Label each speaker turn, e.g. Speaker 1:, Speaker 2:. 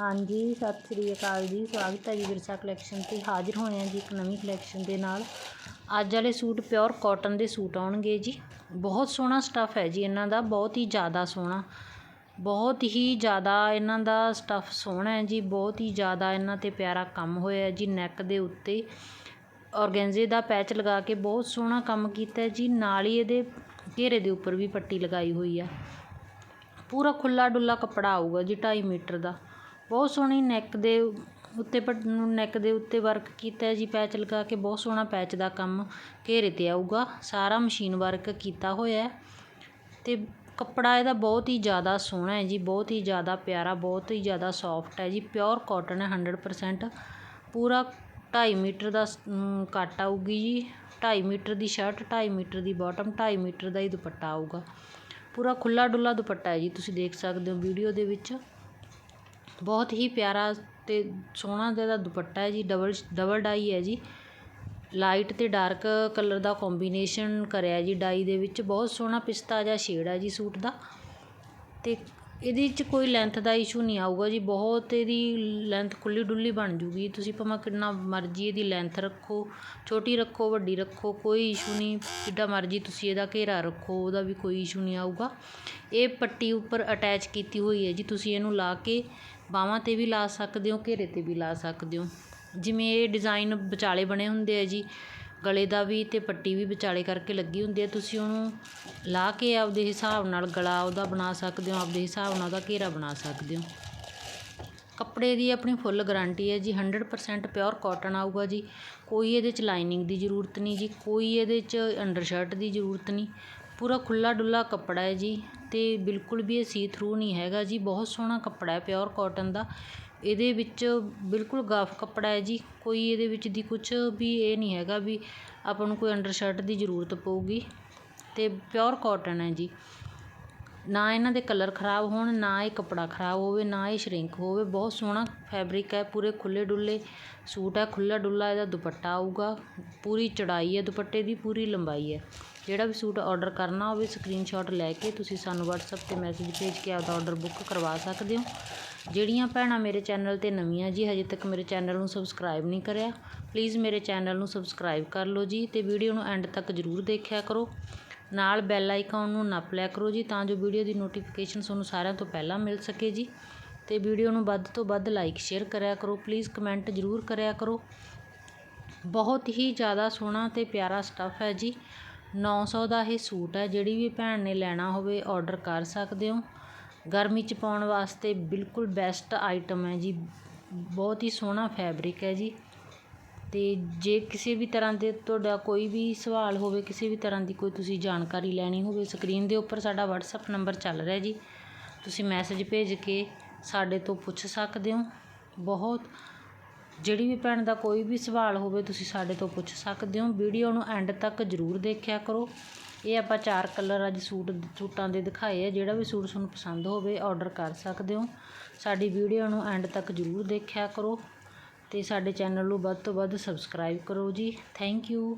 Speaker 1: ਹਾਂਜੀ, ਸਤਿ ਸ੍ਰੀ ਅਕਾਲ ਜੀ, ਸਵਾਗਤ ਹੈ ਜੀ ਵਿਰਸਾ ਕਲੈਕਸ਼ਨ ਤੇ। ਹਾਜ਼ਰ ਹੋਏ ਹਾਂ ਜੀ ਇੱਕ ਨਵੀਂ ਕਲੈਕਸ਼ਨ ਦੇ ਨਾਲ। ਅੱਜ ਵਾਲੇ ਸੂਟ ਪਿਓਰ ਕਾਟਨ ਦੇ ਸੂਟ ਆਉਣਗੇ ਜੀ। ਬਹੁਤ ਸੋਹਣਾ ਸਟੱਫ ਹੈ ਜੀ ਇਹਨਾਂ ਦਾ, ਬਹੁਤ ਹੀ ਜ਼ਿਆਦਾ ਸੋਹਣਾ। ਬਹੁਤ ਹੀ ਜ਼ਿਆਦਾ ਇਹਨਾਂ ਦਾ ਸਟੱਫ ਸੋਹਣਾ ਹੈ ਜੀ, ਬਹੁਤ ਹੀ ਜ਼ਿਆਦਾ ਇਹਨਾਂ ਤੇ ਪਿਆਰਾ ਕੰਮ ਹੋਇਆ ਜੀ ਨੈਕ ਦੇ ਉੱਤੇ। ਔਰਗੈਂਜ਼ੇ ਦਾ ਪੈਚ ਲਗਾ ਕੇ ਬਹੁਤ ਸੋਹਣਾ ਕੰਮ ਕੀਤਾ ਜੀ, ਨਾਲ ਹੀ ਇਹਦੇ ਘੇਰੇ ਦੇ ਉੱਪਰ ਵੀ ਪੱਟੀ ਲਗਾਈ ਹੋਈ ਆ। ਪੂਰਾ ਖੁੱਲਾ ਡੁੱਲਾ ਕੱਪੜਾ ਆਊਗਾ ਜੀ 2.5 ਮੀਟਰ ਦਾ। ਬਹੁਤ ਸੋਹਣੀ ਨੈਕ ਦੇ ਉੱਤੇ ਨੈਕ ਦੇ ਉੱਤੇ ਵਰਕ ਕੀਤਾ ਜੀ ਪੈਚ ਲਗਾ ਕੇ ਬਹੁਤ ਸੋਹਣਾ ਪੈਚ ਦਾ ਕੰਮ ਘੇਰੇ 'ਤੇ ਆਊਗਾ। ਸਾਰਾ ਮਸ਼ੀਨ ਵਰਕ ਕੀਤਾ ਹੋਇਆ ਅਤੇ ਕੱਪੜਾ ਇਹਦਾ ਬਹੁਤ ਹੀ ਜ਼ਿਆਦਾ ਸੋਹਣਾ ਹੈ ਜੀ, ਬਹੁਤ ਹੀ ਜ਼ਿਆਦਾ ਪਿਆਰਾ, ਬਹੁਤ ਹੀ ਜ਼ਿਆਦਾ ਸੋਫਟ ਹੈ ਜੀ ਪਿਓਰ ਕਾਟਨ ਹੈ ਹੰਡਰਡ ਪਰਸੈਂਟ ਪੂਰਾ 2.5 ਮੀਟਰ ਦਾ ਕੱਟ ਆਊਗੀ ਜੀ। 2.5 ਮੀਟਰ ਦੀ ਸ਼ਰਟ 2.5 ਮੀਟਰ ਦੀ ਬਾਟਮ 2.5 ਮੀਟਰ ਦਾ ਹੀ ਦੁਪੱਟਾ ਆਊਗਾ। ਪੂਰਾ ਖੁੱਲਾ ਡੁੱਲਾ ਦੁਪੱਟਾ ਹੈ ਜੀ, ਤੁਸੀਂ ਦੇਖ ਸਕਦੇ ਹੋ ਵੀਡੀਓ ਦੇ ਵਿੱਚ। ਬਹੁਤ ਹੀ ਪਿਆਰਾ ਅਤੇ ਸੋਹਣਾ ਇਹਦਾ ਦੁਪੱਟਾ ਹੈ ਜੀ ਡਬਲ ਡਬਲ ਡਾਈ ਹੈ ਜੀ। ਲਾਈਟ ਅਤੇ ਡਾਰਕ ਕਲਰ ਦਾ ਕੋਂਬੀਨੇਸ਼ਨ ਕਰਿਆ ਜੀ ਡਾਈ ਦੇ ਵਿੱਚ। ਬਹੁਤ ਸੋਹਣਾ ਪਿਸਤਾ ਜਿਹਾ ਸ਼ੇਡ ਹੈ ਜੀ ਸੂਟ ਦਾ। ਅਤੇ ਇਹਦੇ 'ਚ ਕੋਈ ਲੈਂਥ ਦਾ ਇਸ਼ੂ ਨਹੀਂ ਆਊਗਾ ਜੀ, ਬਹੁਤ ਇਹਦੀ ਲੈਂਥ ਖੁੱਲ੍ਹੀ ਡੁੱਲੀ ਬਣ ਜੂਗੀ। ਤੁਸੀਂ ਭਾਵੇਂ ਕਿੰਨਾ ਮਰਜ਼ੀ ਇਹਦੀ ਲੈਂਥ ਰੱਖੋ, ਛੋਟੀ ਰੱਖੋ, ਵੱਡੀ ਰੱਖੋ, ਕੋਈ ਇਸ਼ੂ ਨਹੀਂ। ਜਿੱਡਾ ਮਰਜ਼ੀ ਤੁਸੀਂ ਇਹਦਾ ਘੇਰਾ ਰੱਖੋ, ਉਹਦਾ ਵੀ ਕੋਈ ਇਸ਼ੂ ਨਹੀਂ ਆਊਗਾ। ਇਹ ਪੱਟੀ ਉੱਪਰ ਅਟੈਚ ਕੀਤੀ ਹੋਈ ਹੈ ਜੀ, ਤੁਸੀਂ ਇਹਨੂੰ ਲਾ ਕੇ ਬਾਹਾਂ 'ਤੇ ਵੀ ਲਾ ਸਕਦੇ ਹੋ, ਘੇਰੇ 'ਤੇ ਵੀ ਲਾ ਸਕਦੇ ਹੋ। ਜਿਵੇਂ ਇਹ ਡਿਜ਼ਾਈਨ ਵਿਚਾਲੇ ਬਣੇ ਹੁੰਦੇ ਆ ਜੀ ਗਲੇ ਦਾ ਵੀ ਅਤੇ ਪੱਟੀ ਵੀ ਵਿਚਾਲੇ ਕਰਕੇ ਲੱਗੀ ਹੁੰਦੀ ਹੈ। ਤੁਸੀਂ ਉਹਨੂੰ ਲਾਹ ਕੇ ਆਪਦੇ ਹਿਸਾਬ ਨਾਲ ਗਲਾ ਉਹਦਾ ਬਣਾ ਸਕਦੇ ਹੋ, ਆਪਦੇ ਹਿਸਾਬ ਨਾਲ ਉਹਦਾ ਘੇਰਾ ਬਣਾ ਸਕਦੇ ਹੋ। ਕੱਪੜੇ ਦੀ ਆਪਣੀ ਫੁੱਲ ਗਰੰਟੀ ਹੈ ਜੀ ਹੰਡਰਡ ਪਰਸੈਂਟ ਪਿਓਰ ਕੋਟਨ ਆਊਗਾ ਜੀ। ਕੋਈ ਇਹਦੇ 'ਚ ਲਾਈਨਿੰਗ ਦੀ ਜ਼ਰੂਰਤ ਨਹੀਂ ਜੀ, ਕੋਈ ਇਹਦੇ 'ਚ ਅੰਡਰਸ਼ਰਟ ਦੀ ਜ਼ਰੂਰਤ ਨਹੀਂ। ਪੂਰਾ ਖੁੱਲਾ ਡੁੱਲਾ ਕੱਪੜਾ ਹੈ ਜੀ ਅਤੇ ਬਿਲਕੁਲ ਵੀ ਇਹ ਸੀ ਥਰੂ ਨਹੀਂ ਹੈਗਾ ਜੀ। ਬਹੁਤ ਸੋਹਣਾ ਕੱਪੜਾ ਹੈ ਪਿਓਰ ਕੋਟਨ ਦਾ। ਇਹਦੇ ਵਿੱਚ ਬਿਲਕੁਲ ਗਾਫ ਕੱਪੜਾ ਹੈ ਜੀ। ਕੋਈ ਇਹਦੇ ਵਿੱਚ ਦੀ ਕੁਛ ਵੀ ਇਹ ਨਹੀਂ ਹੈਗਾ ਵੀ ਆਪਾਂ ਨੂੰ ਕੋਈ ਅੰਡਰ ਸ਼ਰਟ ਦੀ ਜ਼ਰੂਰਤ ਪਊਗੀ। ਅਤੇ ਪਿਓਰ ਕੋਟਨ ਹੈ ਜੀ। ਨਾ ਇਹਨਾਂ ਦੇ ਕਲਰ ਖ਼ਰਾਬ ਹੋਣ, ਨਾ ਇਹ ਕੱਪੜਾ ਖ਼ਰਾਬ ਹੋਵੇ, ਨਾ ਇਹ ਸ਼ਰਿੰਕ ਹੋਵੇ। ਬਹੁਤ ਸੋਹਣਾ ਫੈਬਰਿਕ ਹੈ, ਪੂਰੇ ਖੁੱਲ੍ਹੇ ਡੁੱਲੇ ਸੂਟ ਹੈ, ਖੁੱਲ੍ਹਾ ਡੁੱਲਾ ਇਹਦਾ ਦੁਪੱਟਾ ਆਊਗਾ। ਪੂਰੀ ਚੜਾਈ ਹੈ, ਦੁਪੱਟੇ ਦੀ ਪੂਰੀ ਲੰਬਾਈ ਹੈ। ਜਿਹੜਾ ਵੀ ਸੂਟ ਆਰਡਰ ਕਰਨਾ ਹੋਵੇ ਸਕਰੀਨਸ਼ਾਟ ਲੈ ਕੇ ਤੁਸੀਂ ਸਾਨੂੰ WhatsApp 'ਤੇ ਮੈਸੇਜ ਭੇਜ ਕੇ ਆਪਦਾ ਆਰਡਰ ਬੁੱਕ ਕਰਵਾ ਸਕਦੇ ਹੋ। ਜਿਹੜੀਆਂ ਭੈਣਾਂ ਮੇਰੇ ਚੈਨਲ 'ਤੇ ਨਵੀਆਂ ਜੀ, ਹਜੇ ਤੱਕ ਮੇਰੇ ਚੈਨਲ ਨੂੰ ਸਬਸਕ੍ਰਾਈਬ ਨਹੀਂ ਕਰਿਆ ਪਲੀਜ਼ ਮੇਰੇ ਚੈਨਲ ਨੂੰ ਸਬਸਕ੍ਰਾਈਬ ਕਰ ਲਓ ਜੀ ਅਤੇ ਵੀਡੀਓ ਨੂੰ ਐਂਡ ਤੱਕ ਜ਼ਰੂਰ ਦੇਖਿਆ ਕਰੋ। ਨਾਲ ਬੈਲ ਆਈਕਨ ਨੂੰ ਨੱਪ ਲਿਆ ਕਰੋ ਜੀ ਤਾਂ ਜੋ ਵੀਡੀਓ ਦੀ ਨੋਟੀਫਿਕੇਸ਼ਨ ਤੁਹਾਨੂੰ ਸਾਰਿਆਂ ਤੋਂ ਪਹਿਲਾਂ ਮਿਲ ਸਕੇ ਜੀ। ਅਤੇ ਵੀਡੀਓ ਨੂੰ ਵੱਧ ਤੋਂ ਵੱਧ ਲਾਈਕ ਸ਼ੇਅਰ ਕਰਿਆ ਕਰੋ ਪਲੀਜ਼ ਕਮੈਂਟ ਜ਼ਰੂਰ ਕਰਿਆ ਕਰੋ। ਬਹੁਤ ਹੀ ਜ਼ਿਆਦਾ ਸੋਹਣਾ ਅਤੇ ਪਿਆਰਾ ਸਟੱਫ ਹੈ ਜੀ। 900 ਦਾ ਇਹ ਸੂਟ ਹੈ, ਜਿਹੜੀ ਵੀ ਭੈਣ ਨੇ ਲੈਣਾ ਹੋਵੇ ਆਰਡਰ ਕਰ ਸਕਦੇ ਹੋ। ਗਰਮੀ 'ਚ ਪਾਉਣ ਵਾਸਤੇ ਬਿਲਕੁਲ ਬੈਸਟ ਆਈਟਮ ਹੈ ਜੀ। ਬਹੁਤ ਹੀ ਸੋਹਣਾ ਫੈਬਰਿਕ ਹੈ ਜੀ। ਅਤੇ ਜੇ ਕਿਸੇ ਵੀ ਤਰ੍ਹਾਂ ਦੇ ਤੁਹਾਡਾ ਕੋਈ ਵੀ ਸਵਾਲ ਹੋਵੇ, ਕਿਸੇ ਵੀ ਤਰ੍ਹਾਂ ਦੀ ਕੋਈ ਤੁਸੀਂ ਜਾਣਕਾਰੀ ਲੈਣੀ ਹੋਵੇ ਸਕਰੀਨ ਦੇ ਉੱਪਰ ਸਾਡਾ ਵਟਸਐਪ ਨੰਬਰ ਚੱਲ ਰਿਹਾ ਜੀ। ਤੁਸੀਂ ਮੈਸੇਜ ਭੇਜ ਕੇ ਸਾਡੇ ਤੋਂ ਪੁੱਛ ਸਕਦੇ ਹੋ। ਬਹੁਤ, ਜਿਹੜੀ ਵੀ ਭੈਣ ਦਾ ਕੋਈ ਵੀ ਸਵਾਲ ਹੋਵੇ, ਤੁਸੀਂ ਸਾਡੇ ਤੋਂ ਪੁੱਛ ਸਕਦੇ ਹੋ। ਵੀਡੀਓ ਨੂੰ ਐਂਡ ਤੱਕ ਜ਼ਰੂਰ ਦੇਖਿਆ ਕਰੋ। ਇਹ ਆਪਾਂ ਚਾਰ ਕਲਰ ਅੱਜ ਸੂਟ ਸੂਟਾਂ ਦੇ ਦਿਖਾਏ ਆ, ਜਿਹੜਾ ਵੀ ਸੂਟ ਤੁਹਾਨੂੰ ਪਸੰਦ ਹੋਵੇ ਆਰਡਰ ਕਰ ਸਕਦੇ ਹੋ। ਸਾਡੀ ਵੀਡੀਓ ਨੂੰ ਐਂਡ ਤੱਕ ਜ਼ਰੂਰ ਦੇਖਿਆ ਕਰੋ ਅਤੇ ਸਾਡੇ ਚੈਨਲ ਨੂੰ ਵੱਧ ਤੋਂ ਵੱਧ ਸਬਸਕ੍ਰਾਈਬ ਕਰੋ ਜੀ। Thank you